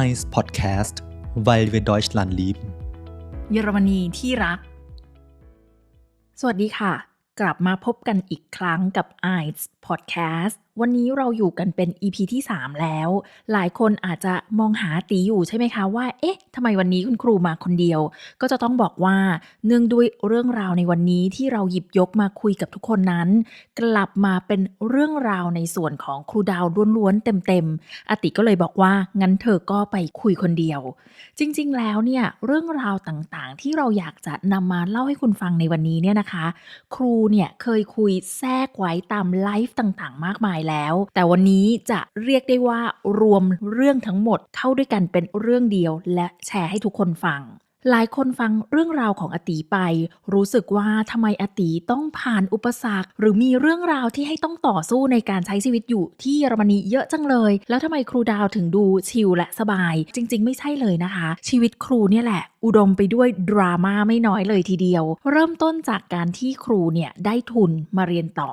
Eis Podcast, weil wir Deutschland lieben. เยอรมนีที่รัก สวัสดีค่ะ กลับมาพบกันอีกครั้งกับ Eyes Podcast วันนี้เราอยู่กันเป็น EP ที่ 3 แล้ว หลายคนอาจจะมองหาตีอยู่ใช่ไหมคะว่า เอ๊ะทำไมวันนี้คุณครูมาคนเดียว ก็จะต้องบอกว่าเนื่องด้วยเรื่องราวในวันนี้ที่เราหยิบยกมาคุยกับทุกคนนั้น กลับมาเป็นเรื่องราวในส่วนของครูดาวล้วนๆเต็มๆอติก็เลยบอกว่างั้นเธอก็ไปคุยคนเดียว จริง ๆ แล้วเนี่ยเรื่องราวต่างๆ ที่เราอยากจะนำมาเล่าให้คุณฟังในวันนี้เนี่ยนะคะ ครูเนี่ยเคยคุยแทรกไว้ตามไลฟ์ต่างๆ มากมายแล้ว แต่วันนี้จะเรียกได้ว่ารวมเรื่องทั้งหมดเข้าด้วยกันเป็นเรื่องเดียว และแชร์ให้ทุกคนฟังหลายคนฟังเรื่องราวของอตีไป รู้สึกว่าทำไมอตีต้องผ่านอุปสรรค หรือมีเรื่องราวที่ให้ต้องต่อสู้ในการใช้ชีวิตอยู่ที่เยอรมนีเยอะจังเลย แล้วทำไมครูดาวถึงดูชิลและสบาย จริง ๆ ไม่ใช่เลยนะคะ ชีวิตครูเนี่ยแหละอุดมไปด้วยดราม่าไม่น้อยเลยทีเดียว เริ่มต้นจากการที่ครูเนี่ยได้ทุนมาเรียนต่อ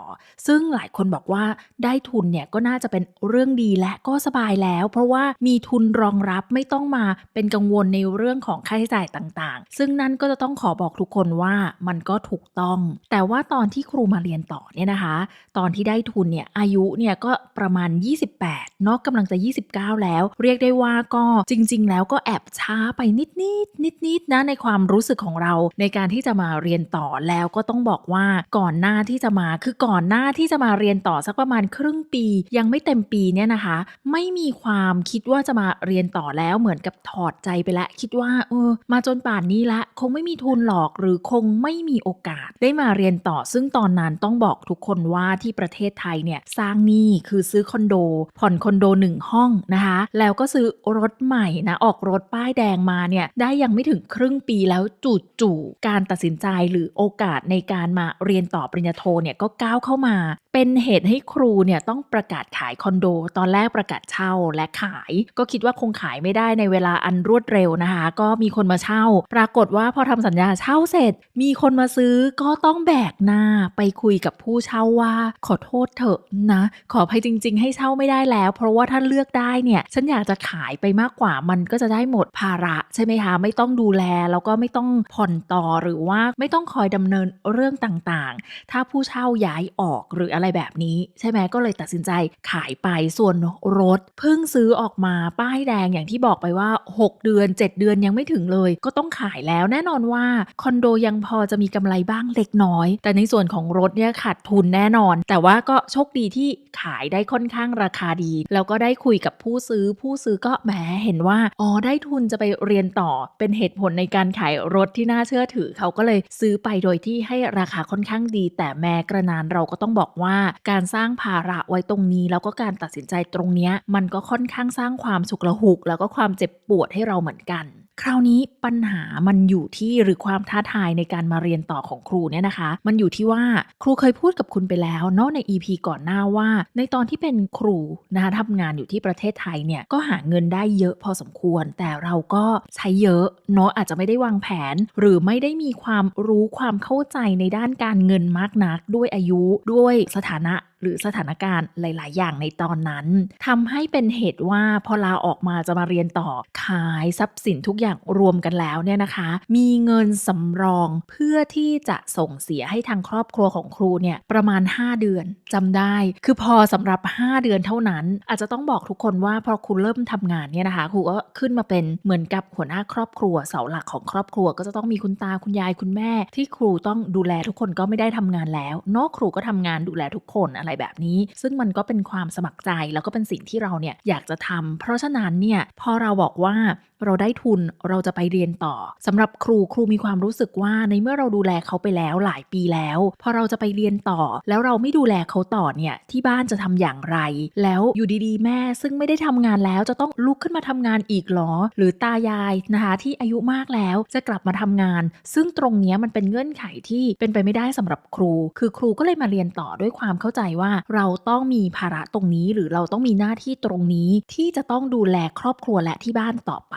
ซึ่งหลายคนบอกว่าได้ทุนเนี่ยก็น่าจะเป็นเรื่องดีและก็สบายแล้ว เพราะว่ามีทุนรองรับไม่ต้องมาเป็นกังวลในเรื่องของค่าใช้จ่ายต่างๆ ซึ่งนั่นก็จะต้องขอบอกทุกคนว่ามันก็ถูกต้อง แต่ว่าตอนที่ครูมาเรียนต่อเนี่ยนะคะ ตอนที่ได้ทุนเนี่ยอายุเนี่ยก็ประมาณ 28เนาะกำลังจะ 29 แล้ว เรียกได้ว่าก็จริง ๆ แล้วก็แอบช้าไปนิดๆนิดๆนะในความรู้สึกของเราในการที่จะมาเรียนต่อแล้วก็ต้องบอกว่าก่อนหน้าที่จะมาคือก่อนหน้าที่จะมาเรียนต่อสักประมาณครึ่งปี ยังไม่เต็มปีเนี่ยนะคะ ไม่มีความคิดว่าจะมาเรียนต่อแล้วเหมือนกับถอดใจไปแล้วคิดว่าเออมาจนป่านนี้ละ คงไม่มีทุนหรอกหรือคงไม่มีโอกาส ได้มาเรียนต่อ ซึ่งตอนนั้นต้องบอกทุกคนว่าที่ประเทศไทยเนี่ยสร้างหนี้คือซื้อคอนโด ผ่อนคอนโดหนึ่งห้องนะคะ แล้วก็ซื้อรถใหม่นะออกรถป้ายแดงมาเนี่ยได้ยังไม่ถึงครึ่งปีแล้วจู่ๆการตัดสินใจหรือโอกาสในการมาเรียนต่อปริญญาโทเนี่ยก็ก้าวเข้ามา เป็นเหตุให้ครูเนี่ยต้องประกาศขายคอนโด ตอนแรกประกาศเช่าและขาย ก็คิดว่าคงขายไม่ได้ในเวลาอันรวดเร็วนะคะ ก็มีคนมาเช่า ปรากฏว่าพอทำสัญญาเช่าเสร็จ มีคนมาซื้อก็ต้องแบกหน้าไปคุยกับผู้เช่าว่า ขอโทษเถอะนะ ขออภัยจริง ๆ ให้เช่าไม่ได้แล้ว เพราะว่าถ้าเลือกได้เนี่ยฉันอยากจะขายไปมากกว่ามันก็จะได้หมดภาระใช่ไหมคะไม่ต้องดูแลแล้วก็ไม่ต้องผ่อนต่อหรือว่าไม่ต้องคอยดำเนินเรื่องต่างๆ ถ้าผู้เช่าย้ายออกหรืออะไรแบบนี้ ใช่ไหมก็เลยตัดสินใจขายไปส่วนรถเพิ่งซื้อออกมาป้ายแดงอย่างที่บอกไปว่า 6 เดือน 7 เดือนยังไม่ถึงเลย ก็ต้องขายแล้วแน่นอนว่าคอนโดยังพอจะมีกำไรบ้างเล็กน้อย แต่ในส่วนของรถเนี่ยขาดทุนแน่นอน แต่ว่าก็โชคดีที่ขายได้ค่อนข้างราคาดี แล้วก็ได้คุยกับผู้ซื้อ ผู้ซื้อก็แหมเห็นว่าอ๋อได้ทุนจะไปเรียนต่อเป็นเหตุผลในการขายรถที่น่าเชื่อถือเขาก็เลยซื้อไปโดยที่ให้ราคาค่อนข้างดี แต่แม้กระนานเราก็ต้องบอกว่าการสร้างภาระไว้ตรงนี้ แล้วก็การตัดสินใจตรงนี้มันก็ค่อนข้างสร้างความฉุกละหุก แล้วก็ความเจ็บปวดให้เราเหมือนกัน คราวนี้ปัญหามันอยู่ที่หรือความท้าทายในการมาเรียนต่อของครูเนี่ยนะคะ มันอยู่ที่ว่าครูเคยพูดกับคุณไปแล้วเนาะใน EP ก่อนหน้าว่า ในตอนที่เป็นครูนะคะทำงานอยู่ที่ประเทศไทยเนี่ยก็หาเงินได้เยอะพอสมควร แต่เราก็ใช้เยอะเนาะอาจจะไม่ได้วางแผน หรือไม่ได้มีความรู้ความเข้าใจในด้านการเงินมากนัก ด้วยอายุด้วยสถานะหรือสถานการณ์หลาย ๆ อย่างในตอนนั้นทำให้เป็นเหตุว่าพอลาออกมาจะมาเรียนต่อขายทรัพย์สินทุกอย่างรวมกันแล้วเนี่ยนะคะ มีเงินสำรองเพื่อที่จะส่งเสียให้ทางครอบครัวของครูเนี่ยประมาณ 5 เดือนจำได้ คือพอสำหรับ 5 เดือนเท่านั้น อาจจะต้องบอกทุกคนว่าพอครูเริ่มทำงานเนี่ยนะคะครูก็ขึ้นมาเป็นเหมือนกับหัวหน้าครอบครัวเสาหลักของครอบครัว ก็จะต้องมีคุณตาคุณยายคุณแม่ ที่ครูต้องดูแลทุกคนก็ไม่ได้ทำงานแล้วนอกครูก็ทำงานดูแลทุกคนอะไรแบบนี้ ซึ่งมันก็เป็นความสมัครใจแล้วก็เป็นสิ่งที่เราเนี่ยอยากจะทำเพราะฉะนั้นเนี่ยพอเราบอกว่าเราได้ทุนเราจะไปเรียนต่อสำหรับครูครูมีความรู้สึกว่าในเมื่อเราดูแลเขาไปแล้วหลายปีแล้ว พอเราจะไปเรียนต่อ แล้วเราไม่ดูแลเขาต่อเนี่ยที่บ้านจะทำอย่างไร แล้วอยู่ดีๆ แม่ซึ่งไม่ได้ทำงานแล้วจะต้องลุกขึ้นมาทำงานอีกหรอ หรือตายายนะคะที่อายุมากแล้วจะกลับมาทำงาน ซึ่งตรงนี้มันเป็นเงื่อนไขที่เป็นไปไม่ได้สำหรับครู คือครูก็เลยมาเรียนต่อด้วยความเข้าใจว่าเราต้องมีภาระตรงนี้ หรือเราต้องมีหน้าที่ตรงนี้ที่จะต้องดูแลครอบครัวและที่บ้านต่อไป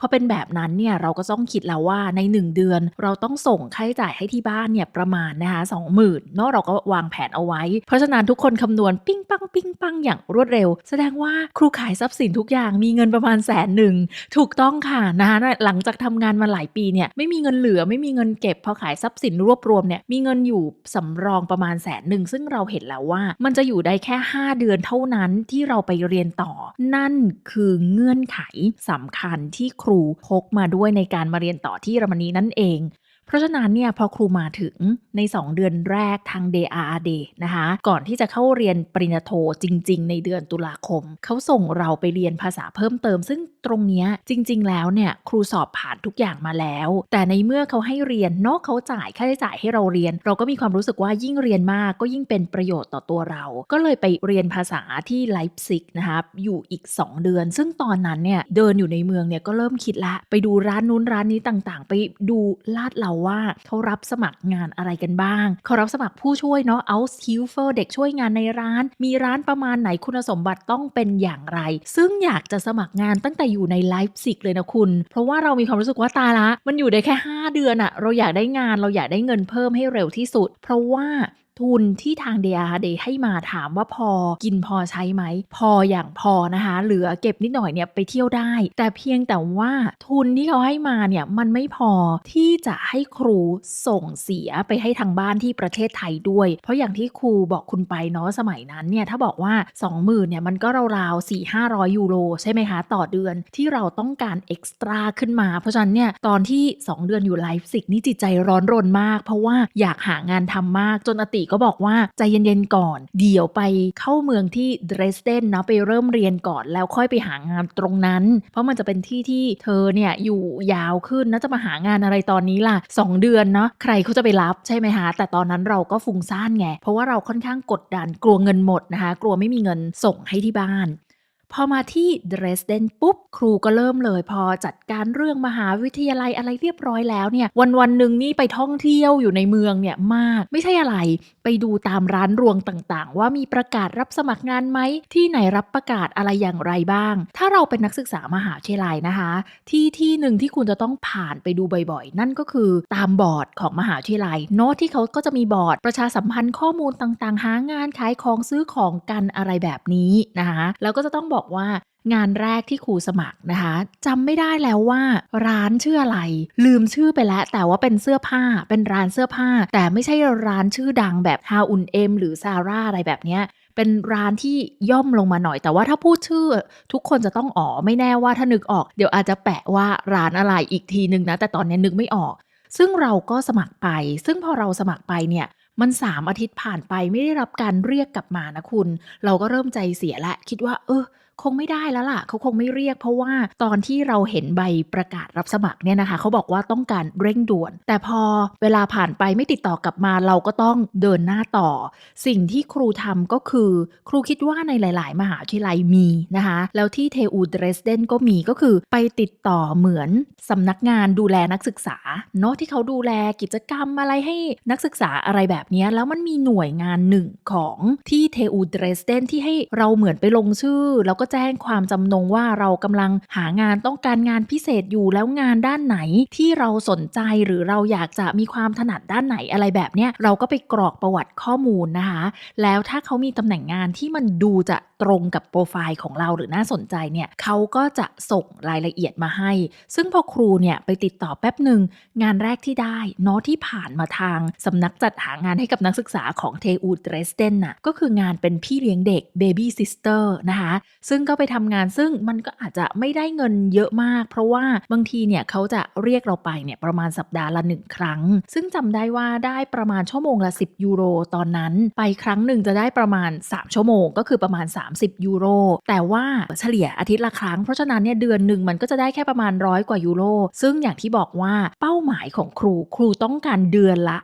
พอเป็นแบบนั้นเนี่ยเราก็ต้องคิดแล้วว่าใน 1 เดือน เราต้องส่งค่าใช้จ่ายให้ที่บ้านเนี่ยประมาณนะคะ20,000เนาะเราก็วางแผนเอาไว้ เพราะฉะนั้นทุกคนคำนวณปิ้งปังปิ้งปังอย่างรวดเร็ว แสดงว่าครูขายทรัพย์สินทุกอย่างมีเงินประมาณแสนหนึ่งถูกต้องค่ะนะคะหลังจากทำงานมาหลายปีเนี่ยไม่มีเงินเหลือไม่มีเงินเก็บพอขายทรัพย์สินรวบรวมเนี่ยมีเงินอยู่สำรองประมาณแสนหนึ่งซึ่งเราเห็นแล้วว่า มันจะอยู่ได้แค่ 5 เดือนเท่านั้นที่เราไปเรียนต่อ นั่นคือเงื่อนไขสำคัญที่คครูพกมาด้วยในการมาเรียนต่อที่เยอรมนีนั่นเอง เพราะฉะนั้นเนี่ยพอครูมาถึงใน 2 เดือนแรกทาง DRD นะคะก่อนที่จะเข้าเรียนปริญญาโทจริง ๆ ในเดือนตุลาคม เขาส่งเราไปเรียนภาษาเพิ่มเติม ซึ่งตรงนี้จริง ๆ แล้วเนี่ยครูสอบผ่านทุกอย่างมาแล้ว แต่ในเมื่อเขาให้เรียนนอกเขาจ่ายค่าใช้จ่ายให้เราเรียน เราก็มีความรู้สึกว่ายิ่งเรียนมากก็ยิ่งเป็นประโยชน์ต่อตัวเรา ก็เลยไปเรียนภาษาที่ไลฟ์ซิกนะคะอยู่อีก 2 เดือน ซึ่งตอนนั้นเนี่ยเดินอยู่ในเมืองเนี่ยก็เริ่มคิดละไปดูร้านนู้นร้านนี้ต่างๆ ไปดูลาดเราว่าเขารับสมัครงานอะไรกันบ้างเขารับสมัครผู้ช่วยเนาะ out h e l p e r เด็กช่วยงานในร้าน มีร้านประมาณไหนคุณสมบัติต้องเป็นอย่างไร ซึ่งอยากจะสมัครงานตั้งแต่อยู่ในไลฟ์สิกเลยนะคุณ เพราะว่าเรามีความรู้สึกว่าตาละ มันอยู่ได้แค่ 5 เดือนอะเราอยากได้งานเราอยากได้เงินเพิ่มให้เร็วที่สุด เพราะว่า ทุนที่ทาง DRD ให้มาถามว่าพอกินพอใช้ไหม พออย่างพอนะคะ เหลือเก็บนิดหน่อยเนี่ยไปเที่ยวได้ แต่เพียงแต่ว่าทุนที่เขาให้มาเนี่ยมันไม่พอที่จะให้ครูส่งเสียไปให้ทางบ้านที่ประเทศไทยด้วย เพราะอย่างที่ครูบอกคุณไปเนาะสมัยนั้นเนี่ยถ้าบอกว่า 20,000เนี่ยมันก็ราวๆ4 500 ยูโรใช่ไหมคะ ต่อเดือนที่เราต้องการเอ็กซ์ตร้าขึ้นมา เพราะฉะนั้นเนี่ยตอนที่ 2 เดือนอยู่ไลฟ์สิกนี่จิตใจร้อนรนมาก เพราะว่าอยากหางานทำมากจนอติก็บอกว่าใจเย็นๆก่อน เดี๋ยวไปเข้าเมืองที่เดรสเดนเนาะไปเริ่มเรียนก่อนแล้วค่อยไปหางานตรงนั้น เพราะมันจะเป็นที่ที่เธอเนี่ยอยู่ยาวขึ้นนะจะมาหางานอะไรตอนนี้ล่ะ 2 เดือนเนาะใครเขาจะไปรับใช่ไหมคะแต่ตอนนั้นเราก็ฟุ้งซ่านไงเพราะว่าเราค่อนข้างกดดันกลัวเงินหมดนะคะ กลัวไม่มีเงินส่งให้ที่บ้าน พอมาที่เดรสเดนปุ๊บ ครูก็เริ่มเลย พอจัดการเรื่องมหาวิทยาลัยอะไรเรียบร้อยแล้วเนี่ยวันวันหนึ่งนี่ไปท่องเที่ยวอยู่ในเมืองเนี่ยมาก ไม่ใช่อะไร ไปดูตามร้านรวงต่างๆ ว่ามีประกาศรับสมัครงานไหมที่ไหนรับประกาศอะไรอย่างไรบ้าง ถ้าเราเป็นนักศึกษามหาวิทยาลัยนะคะ ที่ที่หนึ่งที่คุณจะต้องผ่านไปดูบ่อยๆ นั่นก็คือตามบอร์ดของมหาวิทยาลัยโน้ตที่เขาก็จะมีบอร์ดประชาสัมพันธ์ข้อมูลต่างๆ หางานขายของซื้อของกันอะไรแบบนี้นะคะแล้วก็จะต้องบอกว่างานแรกที่ครูสมัครนะคะจำไม่ได้แล้วว่าร้านชื่ออะไร ลืมชื่อไปแล้ว แต่ว่าเป็นเสื้อผ้าเป็นร้านเสื้อผ้า แต่ไม่ใช่ร้านชื่อดังแบบฮาอุนเอ็มหรือซาร่าอะไรแบบเนี้ยเป็นร้านที่ย่อมลงมาหน่อย แต่ว่าถ้าพูดชื่อ ทุกคนจะต้องอ๋อไม่แน่ว่าถ้านึกออกเดี๋ยวอาจจะแปะว่าร้านอะไรอีกทีนึงนะ แต่ตอนนี้นึกไม่ออก ซึ่งเราก็สมัครไป ซึ่งพอเราสมัครไปเนี่ยมันสามอาทิตย์ผ่านไปไม่ได้รับการเรียกกลับมานะคุณ เราก็เริ่มใจเสียและ คิดว่า เออ คงไม่ได้แล้วล่ะ เขาคงไม่เรียก เพราะว่าตอนที่เราเห็นใบประกาศรับสมัครเนี่ยนะคะ เขาบอกว่าต้องการเร่งด่วน แต่พอเวลาผ่านไปไม่ติดต่อกลับมาเราก็ต้องเดินหน้าต่อ สิ่งที่ครูทำก็คือ ครูคิดว่าในหลาย ๆ มหาวิทยาลัยมีนะคะ แล้วที่เทอูเดรสเดนก็มีก็คือไปติดต่อเหมือนสำนักงานดูแลนักศึกษาเนาะที่เขาดูแลกิจกรรมอะไรให้นักศึกษาอะไรแบบนี้แล้วมันมีหน่วยงานหนึ่งของที่เทอูเดรสเดนที่ให้เราเหมือนไปลงชื่อแล้วก็แจ้งความจำนงว่าเรากำลังหางานต้องการงานพิเศษอยู่แล้วงานด้านไหนที่เราสนใจหรือเราอยากจะมีความถนัดด้านไหนอะไรแบบเนี้ยเราก็ไปกรอกประวัติข้อมูลนะคะ แล้วถ้าเขามีตำแหน่งงานที่มันดูจะตรงกับโปรไฟล์ของเราหรือน่าสนใจเนี่ยเขาก็จะส่งรายละเอียดมาให้ ซึ่งพอครูเนี่ยไปติดต่อแป๊บหนึ่งงานแรกที่ได้เนาะที่ผ่านมาทางสำนักจัดหางานให้กับนักศึกษาของเทอูดเรสเดนน่ะก็คืองานเป็นพี่เลี้ยงเด็ก Baby Sister นะคะซึ่ง่งก็ไปทำงานซึ่งมันก็อาจจะไม่ได้เงินเยอะมาก เพราะว่าบางทีเนี่ยเขาจะเรียกเราไปเนี่ยประมาณสัปดาห์ละหนึ่งครั้ง ซึ่งจำได้ว่าได้ประมาณชั่วโมงละ 10 ยูโรตอนนั้น ไปครั้งหนึ่งจะได้ประมาณ 3 ชั่วโมง ก็คือประมาณ 30 ยูโร แต่ว่าเฉลี่ยอาทิตย์ละครั้ง เพราะฉะนั้นเนี่ยเดือนหนึ่งมันก็จะได้แค่ประมาณร้อยกว่ายูโร ซึ่งอย่างที่บอกว่าเป้าหมายของครูครูต้องการเดือนละ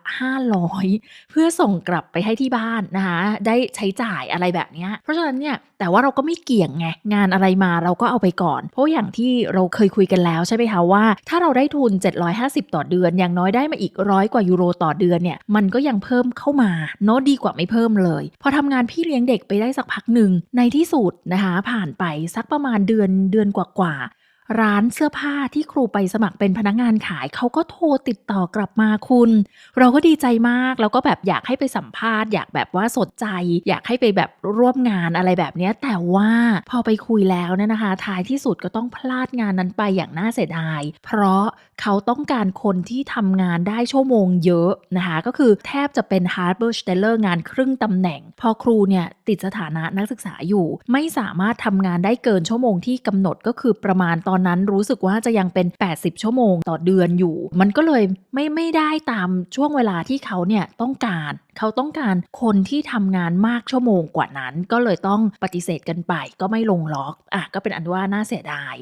500 เพื่อส่งกลับไปให้ที่บ้านนะคะได้ใช้จ่ายอะไรแบบนี้เพราะฉะนั้นเนี่ยแต่ว่าเราก็ไม่เกี่ยงไงงานอะไรมาเราก็เอาไปก่อน เพราะอย่างที่เราเคยคุยกันแล้วใช่ไหมคะว่า ถ้าเราได้ทุน 750 ต่อเดือน อย่างน้อยได้มาอีกร้อยกว่ายูโรต่อเดือนเนี่ยมันก็ยังเพิ่มเข้ามาเนาะดีกว่าไม่เพิ่มเลย พอทำงานพี่เลี้ยงเด็กไปได้สักพักหนึ่งในที่สุดนะคะผ่านไปสักประมาณเดือนเดือนกว่าๆ ร้านเสื้อผ้าที่ครูไปสมัครเป็นพนักงานขายเขาก็โทรติดต่อกลับมาคุณ เราก็ดีใจมากแล้วก็แบบอยากให้ไปสัมภาษณ์ อยากแบบว่าสนใจ อยากให้ไปแบบร่วมงานอะไรแบบนี้แต่ว่าพอไปคุยแล้วเนี่ยนะคะ ท้ายที่สุดก็ต้องพลาดงานนั้นไปอย่างน่าเสียดาย เพราะเขาต้องการคนที่ทำงานได้ชั่วโมงเยอะนะคะ ก็คือแทบจะเป็น h a r b o r s t e l l e r งานครึ่งตำแหน่ง พอครูเนี่ยติดสถานะนักศึกษาอยู่ ไม่สามารถทำงานได้เกินชั่วโมงที่กำหนดก็คือประมาณตอนอนั้นรู้สึกว่าจะยังเป็น 80 ชั่วโมงต่อเดือนอยู่ มันก็เลยไม่ไม่ได้ตามช่วงเวลาที่เขาเนี่ยต้องการเขาต้องการคนที่ทำงานมากชั่วโมงกว่านั้น ก็เลยต้องปฏิเสธกันไป ก็ไม่ลงล็อกอะก็เป็นอันว่าน่าเสียดาย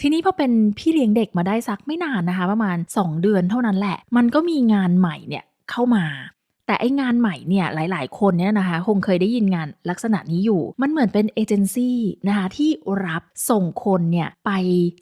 ทีนี้พอเป็นพี่เลี้ยงเด็กมาได้สักไม่นานนะคะ ประมาณ 2 เดือนเท่านั้นแหละ มันก็มีงานใหม่เนี่ยเข้ามา แต่ไองานใหม่เนี่ยหลาย ๆ คนเนี่ยนะคะคงเคยได้ยินงานลักษณะนี้อยู่ มันเหมือนเป็นเอเจนซี่นะคะที่รับส่งคนเนี่ยไป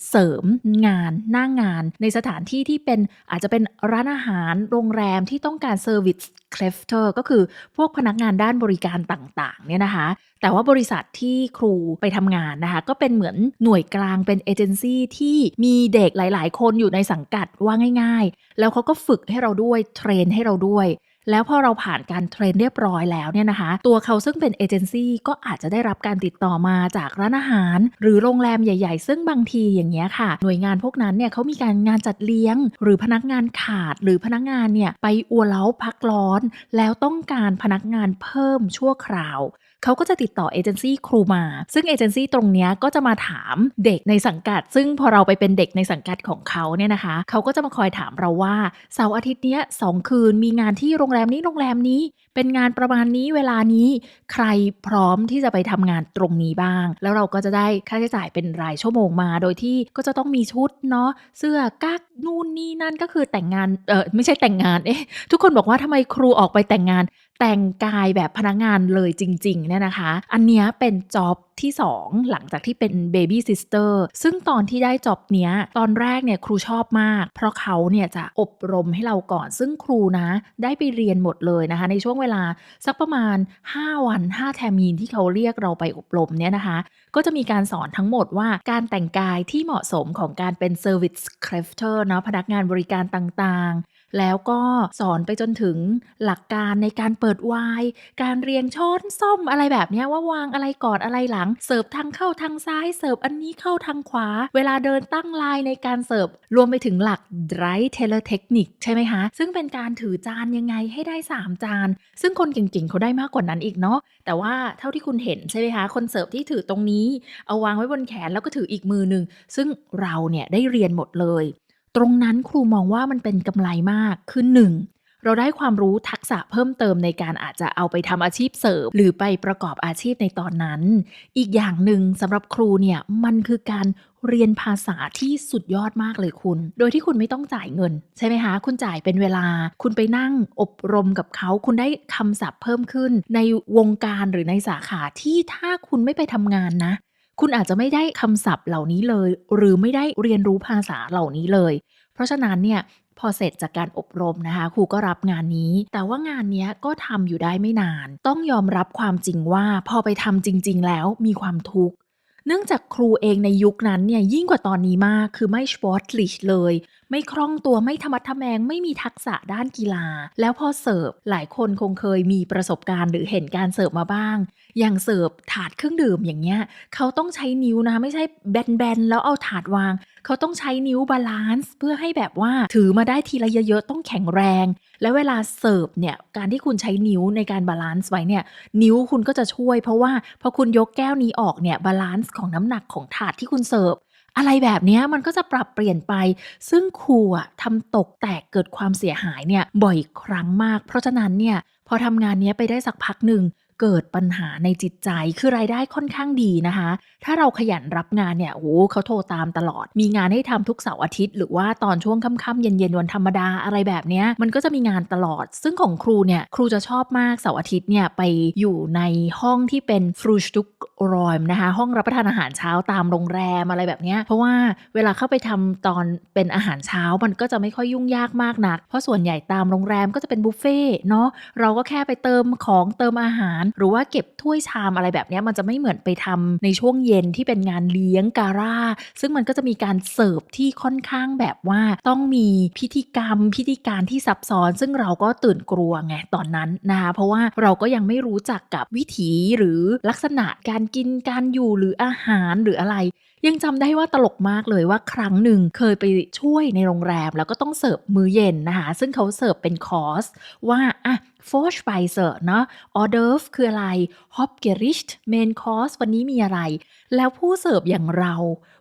เสริมงานหน้างงาน ในสถานที่ที่เป็นอาจจะเป็นร้านอาหารโรงแรมที่ต้องการเซอร์วิสเคลฟเตอร์ก็คือพวกพนักงานด้านบริการต่าง ๆ เนี่ยนะคะแต่ว่าบริษัทที่ครูไปทำงานนะคะ ก็เป็นเหมือนหน่วยกลางเป็นเอเจนซี่ที่มีเด็กหลาย ๆ คนอยู่ในสังกัดว่าง่าย ๆ แล้วเขาก็ฝึกให้เราด้วยเทรนให้เราด้วย แล้วพอเราผ่านการเทรนเรียบร้อยแล้วเนี่ยนะคะ ตัวเขาซึ่งเป็นเอเจนซี่ก็อาจจะได้รับการติดต่อมาจากร้านอาหาร หรือโรงแรมใหญ่ ๆ ซึ่งบางทีอย่างเงี้ยค่ะ หน่วยงานพวกนั้นเนี่ยเขามีการงานจัดเลี้ยง หรือพนักงานขาดหรือพนักงานเนี่ยไปอัวเล้าพักร้อน แล้วต้องการพนักงานเพิ่มชั่วคราวเขาก็จะติดต่อเอเจนซี่ครูมา ซึ่งเอเจนซี่ตรงเนี้ยก็จะมาถามเด็กในสังกัด ซึ่งพอเราไปเป็นเด็กในสังกัดของเขาเนี่ยนะคะ เขาก็จะมาคอยถามเราว่าเสาร์อาทิตย์เนี้ยสองคืนมีงานที่โรงแรมแรมนี้โรงแรมนี้ เป็นงานประมาณนี้เวลานี้ใครพร้อมที่จะไปทำงานตรงนี้บ้าง แล้วเราก็จะได้ค่าใช้จ่ายเป็นรายชั่วโมงมา โดยที่ก็จะต้องมีชุดเนาะเสื้อกั๊กนู่นนี่นั่นก็คือแต่งงานเออไม่ใช่แต่งงานเอ๊ะทุกคนบอกว่าทำไมครูออกไปแต่งงาน แต่งกายแบบพนักงานเลยจริงๆเนี่ยนะคะ อันนี้เป็นจ็อบที่ 2 หลังจากที่เป็น Baby Sister ซึ่งตอนที่ได้จ็อบเนี้ย ตอนแรกเนี่ยครูชอบมาก เพราะเขาเนี่ยจะอบรมให้เราก่อน ซึ่งครูนะ ได้ไปเรียนหมดเลยนะคะ ในช่วงเวลาสักประมาณ 5 วัน 5 แทมีนที่เขาเรียกเราไปอบรมเนี่ยนะคะก็จะมีการสอนทั้งหมดว่าการแต่งกายที่เหมาะสมของการเป็น Service Crafter เนาะพนักงานบริการต่างๆ แล้วก็สอนไปจนถึงหลักการในการเปิดไวน์การเรียงช้อนซ่อมอะไรแบบเนี้ยว่าวางอะไรก่อนอะไรหลัง เสิร์ฟทางเข้าทางซ้าย เสิร์ฟอันนี้เข้าทางขวา เวลาเดินตั้งลายในการเสิร์ฟรวมไปถึงหลัก dry tailor technique ใช่ไหมคะ ซึ่งเป็นการถือจานยังไงให้ได้ 3 จาน ซึ่งคนเก่งๆเขาได้มากกว่านั้นอีกเนาะแต่ว่าเท่าที่คุณเห็นใช่ไหมคะคนเสิร์ฟที่ถือตรงนี้นี้ เอาวางไว้บนแขนแล้วก็ถืออีกมือหนึ่ง ซึ่งเราเนี่ยได้เรียนหมดเลย ตรงนั้นครูมองว่ามันเป็นกำไรมากคือหนึ่งเราได้ความรู้ทักษะเพิ่มเติมในการอาจจะเอาไปทำอาชีพเสริม หรือไปประกอบอาชีพในตอนนั้น อีกอย่างหนึ่งสำหรับครูเนี่ยมันคือการ เรียนภาษาที่สุดยอดมากเลยคุณ โดยที่คุณไม่ต้องจ่ายเงิน ใช่ไหมคะ คุณจ่ายเป็นเวลา คุณไปนั่งอบรมกับเขา คุณได้คำศัพท์เพิ่มขึ้น ในวงการหรือในสาขาที่ถ้าคุณไม่ไปทำงานนะ คุณอาจจะไม่ได้คำศัพท์เหล่านี้เลย หรือไม่ได้เรียนรู้ภาษาเหล่านี้เลย เพราะฉะนั้นเนี่ยพอเสร็จจากการอบรมนะคะ ครูก็รับงานนี้ แต่ว่างานนี้ก็ทำอยู่ได้ไม่นาน ต้องยอมรับความจริงว่าพอไปทำจริง ๆ แล้วมีความทุกข์ เนื่องจากครูเองในยุคนั้นเนี่ยยิ่งกว่าตอนนี้มากคือไม่สปอร์ตลิชเลย ไม่คล่องตัวไม่ธรรมัดทะแมงไม่มีทักษะด้านกีฬา แล้วพอเสิร์ฟหลายคนคงเคยมีประสบการณ์หรือเห็นการเสิร์ฟมาบ้าง อย่างเสิร์ฟถาดเครื่องดื่มอย่างเงี้ยเขาต้องใช้นิ้วนะไม่ใช่แบนๆแล้วเอาถาดวาง เขาต้องใช้นิ้วบาลานซ์เพื่อให้แบบว่าถือมาได้ทีละเยอะๆต้องแข็งแรง แล้วเวลาเสิร์ฟเนี่ยการที่คุณใช้นิ้วในการบาลานซ์ไว้เนี่ยนิ้วคุณก็จะช่วย เพราะว่าพอคุณยกแก้วนี้ออกเนี่ยบาลานซ์ของน้ำหนักของถาดที่คุณเสิร์ฟ อะไรแบบนี้มันก็จะปรับเปลี่ยนไป ซึ่งครูอะทำตกแตกเกิดความเสียหายเนี่ยบ่อยครั้งมาก เพราะฉะนั้นเนี่ยพอทำงานนี้ไปได้สักพักหนึ่ง เกิดปัญหาในจิตใจ คือรายได้ค่อนข้างดีนะคะ ถ้าเราขยันรับงานเนี่ย โอ้โหเขาโทรตามตลอด มีงานให้ทำทุกเสาร์อาทิตย์ หรือว่าตอนช่วงค่ำๆเย็นๆวันธรรมดาอะไรแบบเนี้ย มันก็จะมีงานตลอด ซึ่งของครูเนี่ย ครูจะชอบมากเสาร์อาทิตย์เนี่ยไปอยู่ในห้องที่เป็นฟรูสตุกรอยมนะคะ ห้องรับประทานอาหารเช้าตามโรงแรมอะไรแบบเนี้ยเพราะว่าเวลาเข้าไปทำตอนเป็นอาหารเช้ามันก็จะไม่ค่อยยุ่งยากมากนัก เพราะส่วนใหญ่ตามโรงแรมก็จะเป็นบุฟเฟ่ต์เนาะเราก็แค่ไปเติมของเติมอาหารหรือว่าเก็บถ้วยชามอะไรแบบนี้มันจะไม่เหมือนไปทำในช่วงเย็นที่เป็นงานเลี้ยงการ่าซึ่งมันก็จะมีการเสิร์ฟที่ค่อนข้างแบบว่าต้องมีพิธีกรรม พิธีการที่ซับซ้อน ซึ่งเราก็ตื่นกลัวไงตอนนั้นนะคะเพราะว่าเราก็ยังไม่รู้จักกับวิถีหรือลักษณะการกินการอยู่หรืออาหารหรืออะไรยังจำได้ว่าตลกมากเลยว่าครั้งหนึ่งเคยไปช่วยในโรงแรม แล้วก็ต้องเสิร์ฟมื้อเย็นนะคะ ซึ่งเขาเสิร์ฟเป็นคอร์สว่าอะโฟชไปเซอร์เนาะออเดอร์ฟคืออะไรฮอปเกริชเมนคอร์สวันนี้มีอะไร แล้วผู้เสิร์ฟอย่างเรา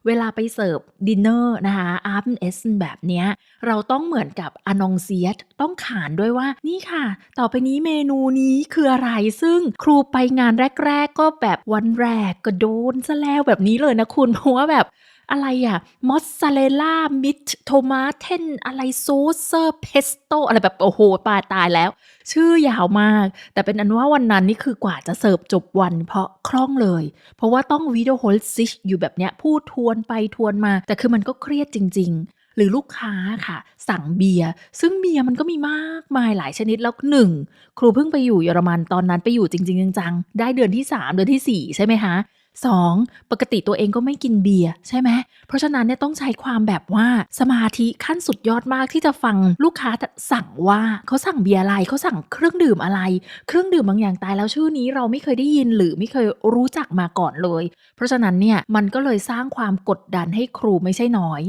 เวลาไปเสิร์ฟดินเนอร์นะคะอาร์ n เอสแบบเนี้ย เราต้องเหมือนกับอนองเซียตต้องขานด้วยว่า นี่ค่ะ ต่อไปนี้เมนูนี้คืออะไร ซึ่งครูไปงานแรก ๆ ก็แบบวันแรกก็โดนซะแล้วแบบนี้เลยนะคุณเพราว่าแบบอะไรอะมอสซาเรลล่ามิทโทมาเทนอะไรโซเซอร์เพสโตอะไรแบบ โอ้โหปลาตายแล้ว ชื่อยาวมาก แต่เป็นอันว่าวันนั้นนี่คือกว่าจะเสิร์ฟจบวันเพราะคล่องเลย เพราะว่าต้องวิดีโอโฮลซิชอยู่แบบเนี้ย พูดทวนไปทวนมา แต่คือมันก็เครียดจริง ๆหรือลูกค้าค่ะ สั่งเบียร์ซึ่งเบียร์มันก็มีมากมายหลายชนิดแล้วหนึ่งครูเพิ่งไปอยู่เยอรมันตอนนั้นไปอยู่จริง ๆ จังๆ ได้เดือนที่ 3 เดือนที่ 4 ใช่ไหมคะ 2. ปกติตัวเองก็ไม่กินเบียร์ใช่ไหม เพราะฉะนั้นเนี่ยต้องใช้ความแบบว่าสมาธิขั้นสุดยอดมากที่จะฟังลูกค้าสั่งว่าเขาสั่งเบียร์อะไรเขาสั่งเครื่องดื่มอะไร เครื่องดื่มบางอย่างตายแล้วชื่อนี้เราไม่เคยได้ยินหรือไม่เคยรู้จักมาก่อนเลย เพราะฉะนั้นเนี่ยมันก็เลยสร้างความกดดันให้ครูไม่ใช่น้อย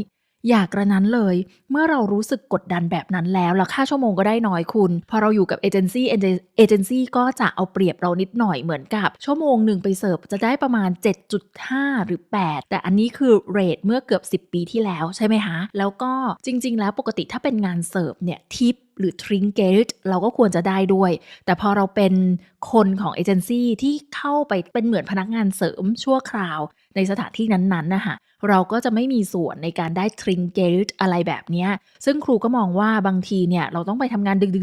อยากกระนั้นเลย เมื่อเรารู้สึกกดดันแบบนั้นแล้วแล้วค่าชั่วโมงก็ได้น้อยคุณ พอเราอยู่กับเอเจนซี่เอเจนซี่ก็จะเอาเปรียบเรานิดหน่อยเหมือนกับ ชั่วโมงหนึ่งไปเสิร์ฟจะได้ประมาณ 7.5 หรือ 8 แต่อันนี้คือเรทเมื่อเกือบ 10 ปีที่แล้วใช่ไหมคะ แล้วก็จริง ๆ แล้วปกติถ้าเป็นงานเสิร์ฟเนี่ยทิปหรือทริงเกตเราก็ควรจะได้ด้วย แต่พอเราเป็นคนของเอเจนซี่ที่เข้าไปเป็นเหมือนพนักงานเสริมชั่วคราวในสถานที่นั้นๆนะคะ เราก็จะไม่มีส่วนในการได้ทริงเกตอะไรแบบนี้ซึ่งครูก็มองว่าบางทีเนี่ยเราต้องไปทำงานดึ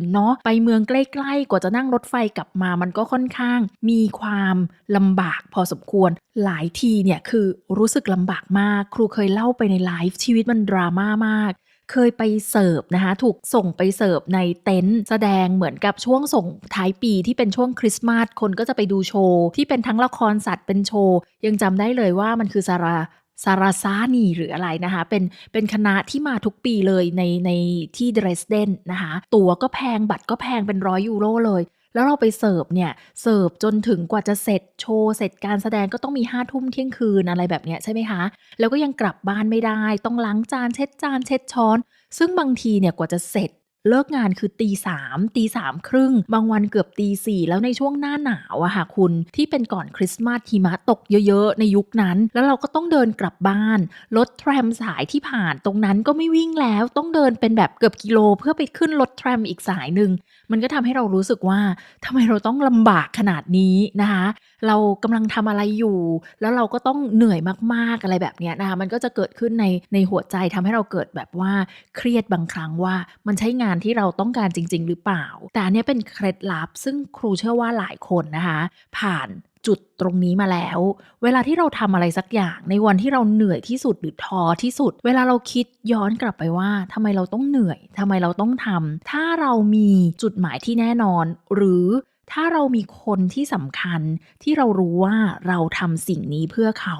กๆเนาะไปเมืองใกล้ๆ กว่าจะนั่งรถไฟกลับมามันก็ค่อนข้าง มีความลำบากพอสมควร หลายทีเนี่ยคือรู้สึกลำบากมาก ครูเคยเล่าไปในไลฟ์ชีวิตมันดราม่ามาก เคยไปเสิร์ฟนะคะ ถูกส่งไปเสิร์ฟในเต็นท์แสดงเหมือนกับช่วงส่งท้ายปีที่เป็นช่วงคริสต์มาสคนก็จะไปดูโชว์ ที่เป็นทั้งละครสัตว์เป็นโชว์ ยังจำได้เลยว่ามันคือซาราซาราซานีหรืออะไรนะคะ เป็นเป็นคณะที่มาทุกปีเลยในในที่เดรสเดนนะคะ ตั๋วก็แพงบัตรก็แพงเป็นร้อยยูโรเลย แล้วเราไปเสิร์ฟเนี่ย เสิร์ฟจนถึงกว่าจะเสร็จโชว์ เสร็จการแสดงก็ต้องมีห้าทุ่มเที่ยงคืนอะไรแบบเนี้ยใช่ไหมคะ แล้วก็ยังกลับบ้านไม่ได้ ต้องล้างจานเช็ดจานเช็ดช้อน ซึ่งบางทีเนี่ยกว่าจะเสร็จ เลิกงานคือตีสามตีสามครึ่ง บางวันเกือบตีสี่แล้วในช่วงหน้าหนาวอะค่ะคุณ ที่เป็นก่อนคริสต์มาสหิมะตกเยอะๆ ในยุคนั้น แล้วเราก็ต้องเดินกลับบ้าน รถแทรมสายที่ผ่านตรงนั้นก็ไม่วิ่งแล้ว ต้องเดินเป็นแบบเกือบกิโล เพื่อไปขึ้นรถแทรมอีกสายหนึ่งมันก็ทำให้เรารู้สึกว่าทำไมเราต้องลำบากขนาดนี้นะคะ เรากำลังทำอะไรอยู่ แล้วเราก็ต้องเหนื่อยมากๆอะไรแบบนี้นะคะมันก็จะเกิดขึ้นในในหัวใจทำให้เราเกิดแบบว่าเครียดบางครั้งว่ามันใช่งานที่เราต้องการจริง ๆ หรือเปล่า แต่อันนี้เป็นเคล็ดลับ ซึ่งครูเชื่อว่าหลายคนนะคะผ่านจุดตรงนี้มาแล้ว เวลาที่เราทำอะไรสักอย่างในวันที่เราเหนื่อยที่สุดหรือท้อที่สุด เวลาเราคิดย้อนกลับไปว่าทำไมเราต้องเหนื่อยทำไมเราต้องทำถ้าเรามีจุดหมายที่แน่นอน หรือ ถ้าเรามีคนที่สำคัญที่เรารู้ว่าเราทำสิ่งนี้เพื่อเขา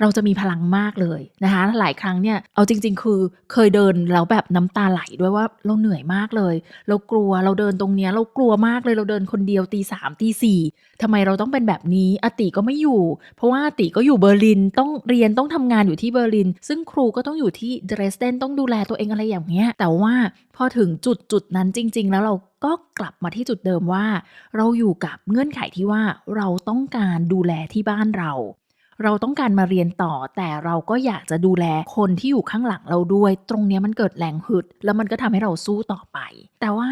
เราจะมีพลังมากเลยนะคะ หลายครั้งเนี่ย เอาจริง ๆ คือเคยเดินแล้วแบบน้ำตาไหลด้วยว่าเราเหนื่อยมากเลย เรากลัวเราเดินตรงเนี้ยเรากลัวมากเลยเราเดินคนเดียวตีสามตีสี่ทำไมเราต้องเป็นแบบนี้อติก็ไม่อยู่ เพราะว่าอติก็อยู่เบอร์ลินต้องเรียนต้องทำงานอยู่ที่เบอร์ลิน ซึ่งครูก็ต้องอยู่ที่เดรสเดนต้องดูแลตัวเองอะไรอย่างเงี้ย แต่ว่าพอถึงจุดจุดนั้นจริง ๆ แล้วเราก็กลับมาที่จุดเดิมว่า เราอยู่กับเงื่อนไขที่ว่าเราต้องการดูแลที่บ้านเรา เราต้องการมาเรียนต่อ แต่เราก็อยากจะดูแลคนที่อยู่ข้างหลังเราด้วย ตรงนี้มันเกิดแรงฮึด แล้วมันก็ทำให้เราสู้ต่อไป แต่ว่า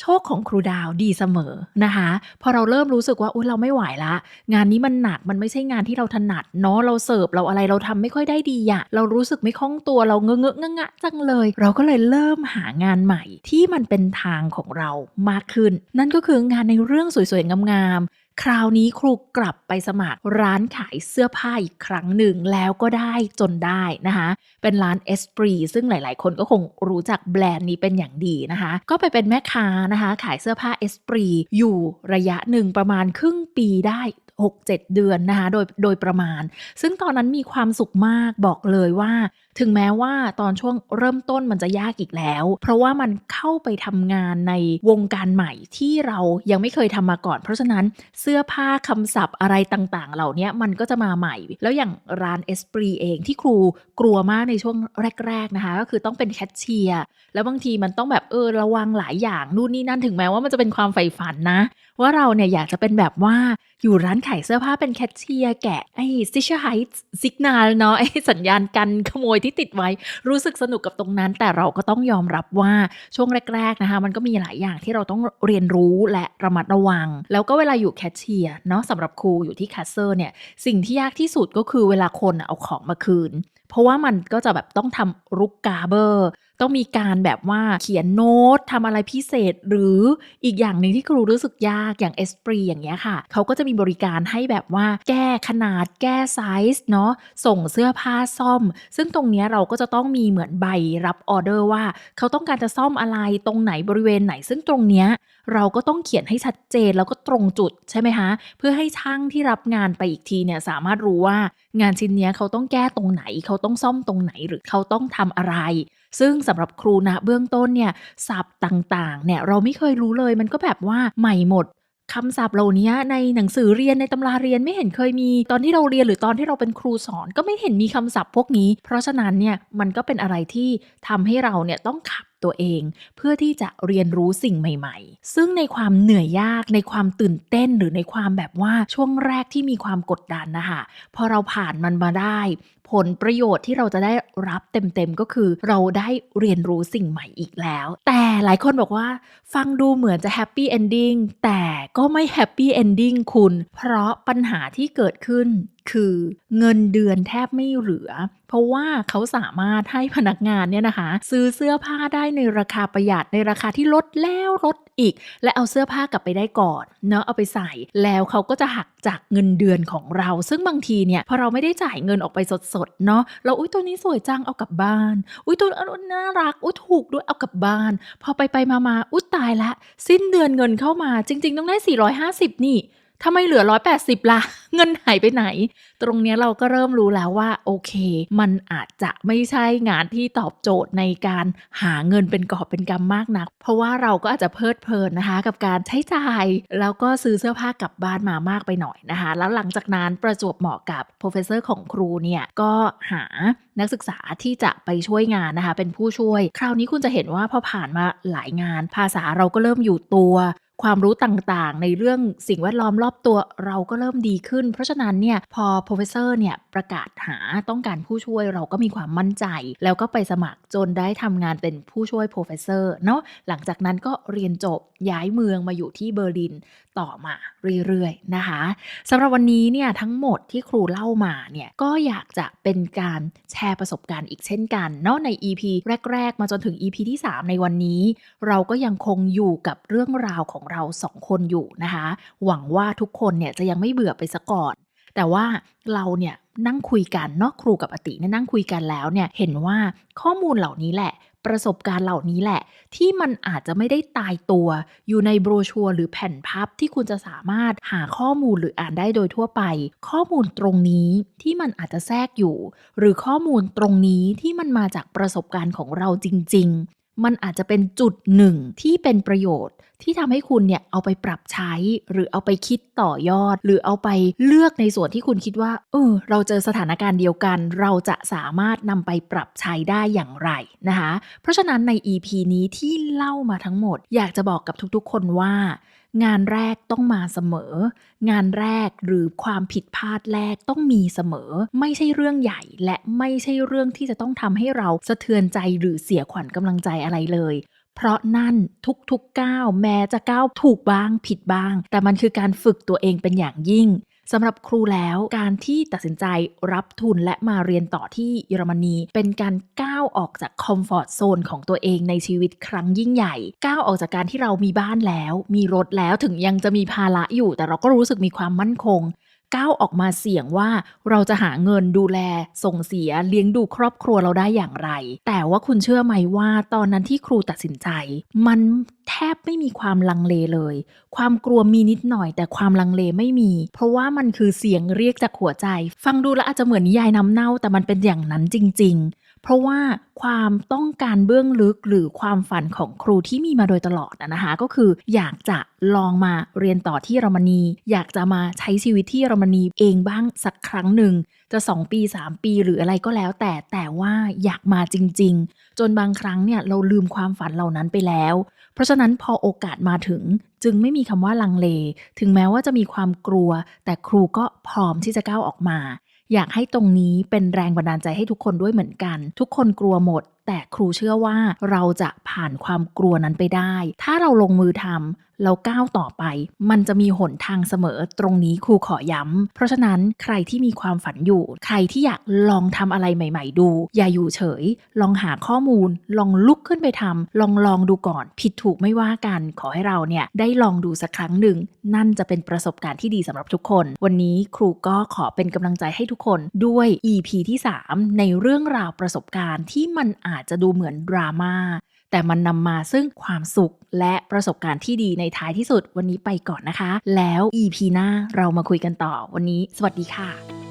โชคของครูดาวดีเสมอนะคะ พอเราเริ่มรู้สึกว่าอุ้ยเราไม่ไหวละ งานนี้มันหนักมันไม่ใช่งานที่เราถนัดเนาะเราเสิร์ฟเราอะไรเราทำไม่ค่อยได้ดีอะเรารู้สึกไม่คล่องตัวเราเงอะเงอะงะจังเลย เราก็เลยเริ่มหางานใหม่ที่มันเป็นทางของเรามากขึ้น นั่นก็คืองานในเรื่องสวยๆงามๆ คราวนี้ครูกลับไปสมัครร้านขายเสื้อผ้าอีกครั้งหนึ่งแล้วก็ได้จนได้นะคะเป็นร้าน e s p r i ซึ่งหลาย ๆ คนก็คงรู้จักแบรนด์นี้เป็นอย่างดีนะคะ ก็ไปเป็นแม่ค้านะคะ ขายเสื้อผ้า e s p r i อยู่ระยะหนึ่งประมาณครึ่งปีได้ 6-7 เดือนนะคะโดยโดยประมาณ ซึ่งตอนนั้นมีความสุขมากบอกเลยว่าถึงแม้ว่าตอนช่วงเริ่มต้นมันจะยากอีกแล้ว เพราะว่ามันเข้าไปทำงานในวงการใหม่ที่เรายังไม่เคยทำมาก่อน เพราะฉะนั้นเสื้อผ้าคำศัพท์อะไรต่างๆ เหล่านี้มันก็จะมาใหม่ แล้วอย่างร้านเอสปรีเองที่ครูกลัวมากในช่วงแรก ๆ นะคะ ก็คือต้องเป็นแคชเชียร์แล้วบางทีมันต้องแบบเออระวังหลายอย่างนู่นนี่นั่นถึงแม้ว่ามันจะเป็นความใฝ่ฝันนะ ว่าเราเนี่ยอยากจะเป็นแบบว่าอยู่ร้านขายเสื้อผ้าเป็นแคชเชียร์แกะไอ้ซิชไฮส์ซิกนาลเนาะไอ้สัญญาณกันขโมยที่ติดไว้ รู้สึกสนุกกับตรงนั้น แต่เราก็ต้องยอมรับว่าช่วงแรก ๆนะคะ มันก็มีหลายอย่างที่เราต้องเรียนรู้และระมัดระวัง แล้วก็เวลาอยู่แคชเชียร์เนาะสำหรับครูอยู่ที่แคสเซอร์เนี่ยสิ่งที่ยากที่สุดก็คือเวลาคนเอาของมาคืน เพราะว่ามันก็จะแบบต้องทำรุกกาเบอร์ ต้องมีการแบบว่าเขียนโน้ตทำอะไรพิเศษ หรืออีกอย่างหนึ่งที่ครูรู้สึกยากอย่างเอสปรีอย่างเงี้ยค่ะ เขาก็จะมีบริการให้แบบว่าแก้ขนาดแก้ไซส์เนาะส่งเสื้อผ้าซ่อม ซึ่งตรงเนี้ยเราก็จะต้องมีเหมือนใบรับออเดอร์ว่า เขาต้องการจะซ่อมอะไรตรงไหนบริเวณไหนซึ่งตรงเนี้ยเราก็ต้องเขียนให้ชัดเจนแล้วก็ตรงจุดใช่ไหมคะ เพื่อให้ช่างที่รับงานไปอีกทีเนี่ยสามารถรู้ว่างานชิ้นนี้เขาต้องแก้ตรงไหน เขาต้องซ่อมตรงไหนหรือเขาต้องทำอะไร ซึ่งสำหรับครูนะเบื้องต้นเนี่ยศัพท์ต่างๆเนี่ยเราไม่เคยรู้เลยมันก็แบบว่าใหม่หมดคำศัพท์เหล่านี้ในหนังสือเรียนในตำราเรียนไม่เห็นเคยมี ตอนที่เราเรียนหรือตอนที่เราเป็นครูสอน ก็ไม่เห็นมีคำศัพท์พวกนี้ เพราะฉะนั้นเนี่ยมันก็เป็นอะไรที่ทำให้เราเนี่ยต้องขับ ตัวเอง เพื่อที่จะเรียนรู้สิ่งใหม่ ๆ ซึ่งในความเหนื่อยยากในความตื่นเต้นหรือในความแบบว่าช่วงแรกที่มีความกดดันนะคะพอเราผ่านมันมาได้ ผลประโยชน์ที่เราจะได้รับเต็มๆก็คือ เราได้เรียนรู้สิ่งใหม่อีกแล้ว แต่หลายคนบอกว่า ฟังดูเหมือนจะแฮปปี้เอนดิ้งแต่ก็ไม่แฮปปี้เอนดิ้งคุณ เพราะปัญหาที่เกิดขึ้น คือเงินเดือนแทบไม่เหลือ เพราะว่าเขาสามารถให้พนักงานเนี่ยนะคะ ซื้อเสื้อผ้าได้ในราคาประหยัดในราคาที่ลดแล้วลดอีก และเอาเสื้อผ้ากลับไปได้ก่อนเนาะเอาไปใส่ แล้วเขาก็จะหักจากเงินเดือนของเรา ซึ่งบางทีเนี่ยพอเราไม่ได้จ่ายเงินออกไปสดๆเนาะเราอุ้ยตัวนี้สวยจังเอากลับบ้าน อุ้ยตัวนั้นน่ารักอุ้ยถูกด้วยเอากลับบ้าน พอไปไปมามาอุ้ยตายละ สิ้นเดือนเงินเข้ามาจริง ๆ ต้องได้ 450 นี่ ทำไมเหลือ 180ล่ะ เงินหายไปไหน ตรงนี้เราก็เริ่มรู้แล้วว่า โอเค มันอาจจะไม่ใช่งานที่ตอบโจทย์ในการหาเงินเป็นกอบเป็นกำมากนัก เพราะว่าเราก็อาจจะเพลิดเพลินนะคะ กับการใช้จ่าย แล้วก็ซื้อเสื้อผ้ากลับบ้านมามากไปหน่อยนะคะ แล้วหลังจากนั้นประจวบเหมาะกับโปรเฟสเซอร์ของครูเนี่ยก็หานักศึกษาที่จะไปช่วยงานนะคะ เป็นผู้ช่วย คราวนี้คุณจะเห็นว่าพอผ่านมาหลายงาน ภาษาเราก็เริ่มอยู่ตัวความรู้ต่างๆ ในเรื่องสิ่งแวดล้อมรอบตัวเราก็เริ่มดีขึ้น เพราะฉะนั้นเนี่ยพอ professor เนี่ยประกาศหาต้องการผู้ช่วยเราก็มีความมั่นใจ แล้วก็ไปสมัครจนได้ทำงานเป็นผู้ช่วย professor เนาะหลังจากนั้นก็เรียนจบย้ายเมืองมาอยู่ที่เบอร์ลินต่อมาเรื่อยๆนะคะสำหรับวันนี้เนี่ยทั้งหมดที่ครูเล่ามาเนี่ยก็อยากจะเป็นการแชร์ประสบการณ์อีกเช่นกันเนาะใน EP แรก ๆ มาจนถึง EP ที่ 3 ในวันนี้ เราก็ยังคงอยู่กับเรื่องราวของเราสองคนอยู่นะคะ หวังว่าทุกคนเนี่ยจะยังไม่เบื่อไปซะก่อน แต่ว่าเราเนี่ยนั่งคุยกันเนาะครูกับอติเนี่ยนั่งคุยกันแล้วเนี่ยเห็นว่าข้อมูลเหล่านี้แหละ ประสบการณ์เหล่านี้แหละ ที่มันอาจจะไม่ได้ตายตัวอยู่ในโบรชัวร์หรือแผ่นพับที่คุณจะสามารถหาข้อมูลหรืออ่านได้โดยทั่วไป ข้อมูลตรงนี้ที่มันอาจจะแทรกอยู่ หรือข้อมูลตรงนี้ที่มันมาจากประสบการณ์ของเราจริง มันอาจจะเป็นจุดหนึ่งที่เป็นประโยชน์ ที่ทำให้คุณเนี่ยเอาไปปรับใช้ หรือเอาไปคิดต่อยอด หรือเอาไปเลือกในส่วนที่คุณคิดว่าเออเราเจอสถานการณ์เดียวกัน เราจะสามารถนำไปปรับใช้ได้อย่างไรนะคะ เพราะฉะนั้นใน EP นี้ที่เล่ามาทั้งหมด อยากจะบอกกับทุกๆ คนว่า งานแรกต้องมาเสมอ งานแรกหรือความผิดพลาดแรกต้องมีเสมอ ไม่ใช่เรื่องใหญ่และไม่ใช่เรื่องที่จะต้องทำให้เราสะเทือนใจหรือเสียขวัญกำลังใจอะไรเลยเพราะนั่นทุกๆก้าวแม้จะก้าวถูกบ้างผิดบ้าง แต่มันคือการฝึกตัวเองเป็นอย่างยิ่ง สำหรับครูแล้วการที่ตัดสินใจรับทุนและมาเรียนต่อที่เยอรมนี เป็นการก้าวออกจากคอมฟอร์ทโซนของตัวเองในชีวิตครั้งยิ่งใหญ่ ก้าวออกจากการที่เรามีบ้านแล้ว มีรถแล้วถึงยังจะมีภาระอยู่ แต่เราก็รู้สึกมีความมั่นคงก้าวออกมาเสี่ยงว่าเราจะหาเงินดูแล ส่งเสียเลี้ยงดูครอบครัวเราได้อย่างไร แต่ว่าคุณเชื่อไหมว่าตอนนั้นที่ครูตัดสินใจ มัน บไม่มีความลังเลเลย ความกลัวมีนิดหน่อย แต่ความลังเลไม่มี เพราะว่ามันคือเสียงเรียกจากหัวใจ ฟังดูแล้วอาจจะเหมือนนิยายน้ำเน่าแต่มันเป็นอย่างนั้นจริง ๆ เพราะว่าความต้องการเบื้องลึกหรือความฝันของครูที่มีมาโดยตลอดนะนะคะ ก็คืออยากจะลองมาเรียนต่อที่เยอรมนี อยากจะมาใช้ชีวิตที่เยอรมนีเองบ้างสักครั้งหนึ่งจะ 2 ปี 3 ปีหรืออะไรก็แล้ว แต่แต่ว่าอยากมาจริง ๆ จนบางครั้งเนี่ยเราลืมความฝันเหล่านั้นไปแล้ว เพราะฉะนั้นพอโอกาสมาถึงจึงไม่มีคำว่าลังเล ถึงแม้ว่าจะมีความกลัว แต่ครูก็พร้อมที่จะก้าวออกมา อยากให้ตรงนี้เป็นแรงบันดาลใจให้ทุกคนด้วยเหมือนกัน ทุกคนกลัวหมดแต่ครูเชื่อว่าเราจะผ่านความกลัวนั้นไปได้ ถ้าเราลงมือทำเราก้าวต่อไป มันจะมีหนทางเสมอตรงนี้ครูขอย้ำ เพราะฉะนั้นใครที่มีความฝันอยู่ ใครที่อยากลองทำอะไรใหม่ ๆ ดู อย่าอยู่เฉย ลองหาข้อมูล ลองลุกขึ้นไปทำลองลองดูก่อน ผิดถูกไม่ว่ากัน ขอให้เราเนี่ยได้ลองดูสักครั้งหนึ่ง นั่นจะเป็นประสบการณ์ที่ดีสำหรับทุกคน วันนี้ครูก็ขอเป็นกำลังใจให้ทุกคนด้วย EP ที่ 3 ในเรื่องราวประสบการณ์ที่มันอาาจจะดูเหมือนดราม่าแต่มันนำมาซึ่งความสุขและประสบการณ์ที่ดีในท้ายที่สุดวันนี้ไปก่อนนะคะ แล้ว EP หน้าเรามาคุยกันต่อวันนี้ สวัสดีค่ะ